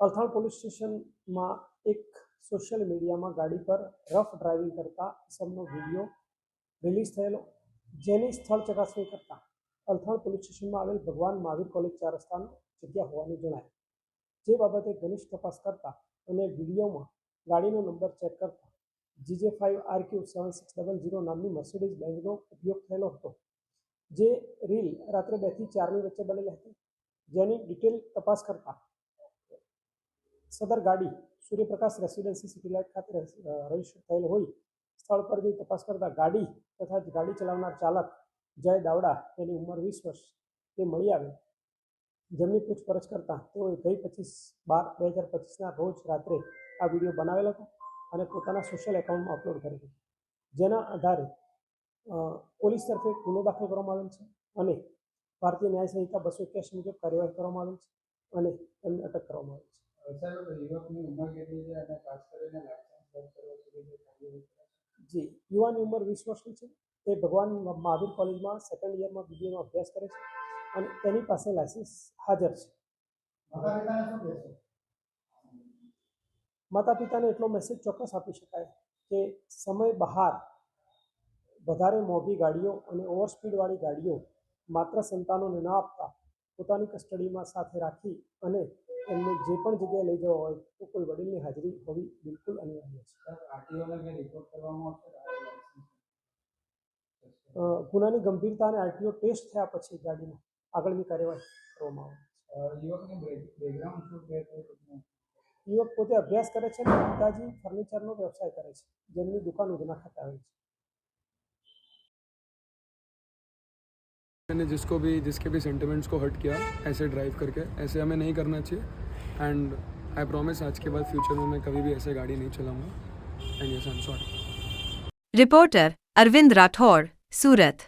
Althan police સ્ટેશનમાં એક social મીડિયામાં ગાડી પર રફ ડ્રાઇવિંગ કરતા સમનો વીડિયો રિલીઝ થયેલો, જેની સ્થળ ચકાસણી કરતા અલથાણ પોલીસ સ્ટેશનમાં આવેલ ભગવાન મહાવીર કોલેજ ચાર રસ્તાનો જગ્યા હોવાનું જણાય. જે બાબતે ઘનિષ્ઠ તપાસ કરતા અને વિડીયોમાં ગાડીનો નંબર ચેક કરતા GJ five R Q seven six double zero નામની મર્સિડીઝ બેન્ઝનો ઉપયોગ થયેલો હતો. જે રીલ રાત્રે બેથી ચારની વચ્ચે બનેલી હતી, જેની ડિટેલ તપાસ કરતા સદર ગાડી સૂર્યપ્રકાશ રેસિડેન્સી સિટી લાઇટ ખાતે રજિસ્ટર થયેલ હોય, સ્થળ પર જઈ તપાસ કરતા ગાડી તથા ગાડી ચલાવનાર ચાલક જય દાવડા, તેની ઉંમર વીસ વર્ષ, તે મળી આવે. જેમની પૂછપરછ કરતા તેઓએ ગઈ પચીસ બાર બે હજાર પચીસના રોજ રાત્રે આ વીડિયો બનાવેલો હતો અને પોતાના સોશિયલ એકાઉન્ટમાં અપલોડ કર્યો જેના આધારે પોલીસ તરફે ગુનો દાખલ કરવામાં આવેલ છે અને ભારતીય ન્યાય સંહિતા બસો એક્યાસી મુજબ કાર્યવાહી કરવામાં આવેલ છે અને તેમને અટક કરવામાં આવેલ છે. જે, યુવાની ઉંમર વીસ વર્ષની છે. તે ભગવાન મહાવીર કોલેજમાં સેકન્ડ યરમાં બીજીમાં અભ્યાસ કરે છે અને તેની પાસે લાયસન્સ હાજર છે. માતા પિતાને એટલો મેસેજ ચોક્કસ આપી શકાય કે સમય બહાર વધારે મોંઘી ગાડીઓ અને ઓવર સ્પીડવાળી ગાડીઓ માત્ર સંતાનોને ન આપતા પોતાની કસ્ટડીમાં સાથે રાખી અને એમને જે પણ જગ્યાએ લઈ જવા હોય તો કોઈ વડીલની હાજરી હોવી બિલકુલ અનિવાર્ય છે. ગુનાની ગંભીરતા અને આરટીઓ ટેસ્ટ થયા પછી ગાડીનો આગળની કાર્યવાહી કરવામાં આવે યુવક પોતે અભ્યાસ કરે છે અને પિતાજી ફર્નિચરનો વ્યવસાય કરે છે જેમની દુકાન ઉધના ખાતે આવેલી છે. मैंने जिसको भी, जिसके भी सेंटिमेंट्स को हर्ट किया, ऐसे ड्राइव करके, ऐसे हमें नहीं करना चाहिए। एंड आई प्रॉमिस आज के बाद फ्यूचर में मैं कभी भी ऐसे गाड़ी नहीं चलाऊँगा। And yes I am sorry reporter Arvind Rathore Surat